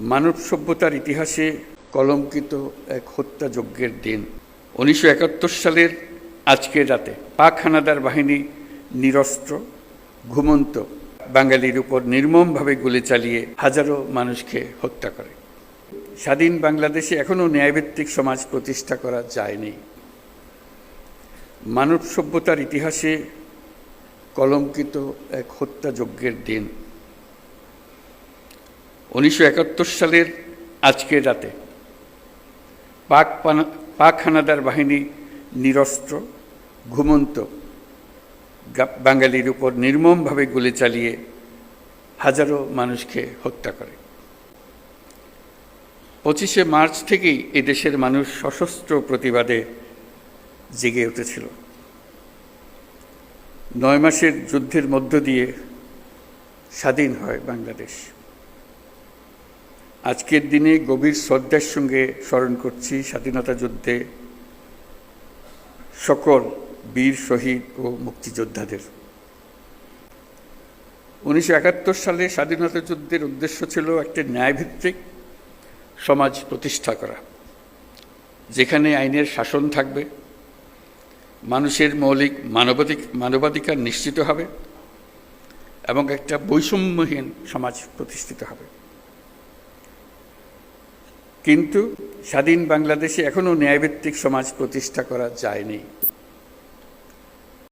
মানব সভ্যতার ইতিহাসে কলঙ্কিত এক হত্যাযজ্ঞের দিন। উনিশশো একাত্তর সালের আজকের রাতে পাক হানাদার বাহিনী নিরস্ত্র, ঘুমন্ত, বাঙালির উপর নির্মমভাবে গুলি চালিয়ে হাজারো মানুষকে হত্যা করে। স্বাধীন বাংলাদেশে এখনও ন্যায়ভিত্তিক সমাজ প্রতিষ্ঠা করা যায়নি। মানব সভ্যতার ইতিহাসে কলঙ্কিত এক হত্যাযজ্ঞের দিন। উনিশশো একাত্তর সালের আজকের রাতে পাক পাক হানাদার বাহিনী নিরস্ত্র, ঘুমন্ত বাঙালির উপর নির্মমভাবে গুলি চালিয়ে হাজারো মানুষকে হত্যা করে। পঁচিশে মার্চ থেকেই এ দেশের মানুষ সশস্ত্র প্রতিবাদে জেগে উঠেছিল। নয় মাসের যুদ্ধের মধ্য দিয়ে স্বাধীন হয় বাংলাদেশ। আজকের দিনে গভীর শ্রদ্ধার সঙ্গে স্মরণ করছি স্বাধীনতা যুদ্ধে সকল বীর শহীদ ও মুক্তিযোদ্ধাদের। উনিশশো একাত্তর সালে স্বাধীনতা যুদ্ধের উদ্দেশ্য ছিল একটি ন্যায়ভিত্তিক সমাজ প্রতিষ্ঠা করা, যেখানে আইনের শাসন থাকবে, মানুষের মৌলিক মানবাধিক, মানবাধিকার নিশ্চিত হবে এবং একটা বৈষম্যহীন সমাজ প্রতিষ্ঠিত হবে। কিন্তু স্বাধীন বাংলাদেশে এখনও ন্যায়ভিত্তিক সমাজ প্রতিষ্ঠা করা যায়নি।